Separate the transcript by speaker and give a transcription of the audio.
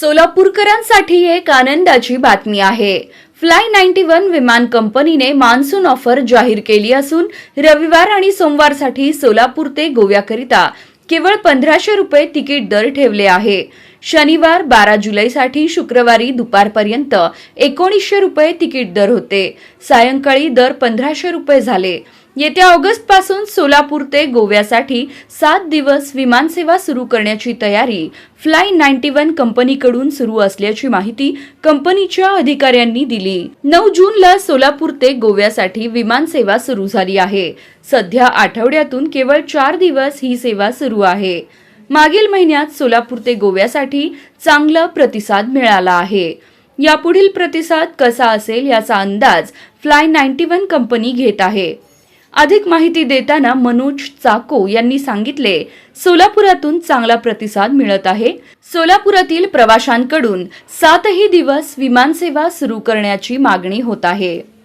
Speaker 1: सोलापूरकरांसाठी एक आनंदाची बातमी आहे. फ्लाय नाईन्टी वन विमान कंपनीने मान्सून ऑफर जाहीर केली असून रविवार आणि सोमवारसाठी सोलापूर ते गोव्याकरिता केवळ पंधराशे रुपये तिकीट दर ठेवले आहे. शनिवार बारा जुलैसाठी शुक्रवारी दुपारपर्यंत एकोणीसशे रुपये तिकीट दर होते. सायंकाळी दर पंधराशे रुपये झाले. येत्या ऑगस्टपासून सोलापूर ते गोव्यासाठी सात दिवस विमानसेवा सुरू करण्याची तयारी फ्लाय नाईन्टी वन कंपनीकडून सुरू असल्याची माहिती कंपनीच्या अधिकाऱ्यांनी दिली. नऊ जूनला सोलापूर ते गोव्यासाठी विमानसेवा सुरू झाली आहे. सध्या आठवड्यातून केवळ चार दिवस ही सेवा सुरू आहे. मागील महिन्यात सोलापूर ते गोव्यासाठी चांगला प्रतिसाद मिळाला आहे. यापुढील प्रतिसाद कसा असेल याचा अंदाज फ्लाय नाईन्टी वन कंपनी घेत आहे. अधिक माहिती देताना मनोज चाको यांनी सांगितले सोलापुरातून चांगला प्रतिसाद मिळत आहे. सोलापुरातील प्रवाशांकडून सातही दिवस विमानसेवा सुरू करण्याची मागणी होत आहे.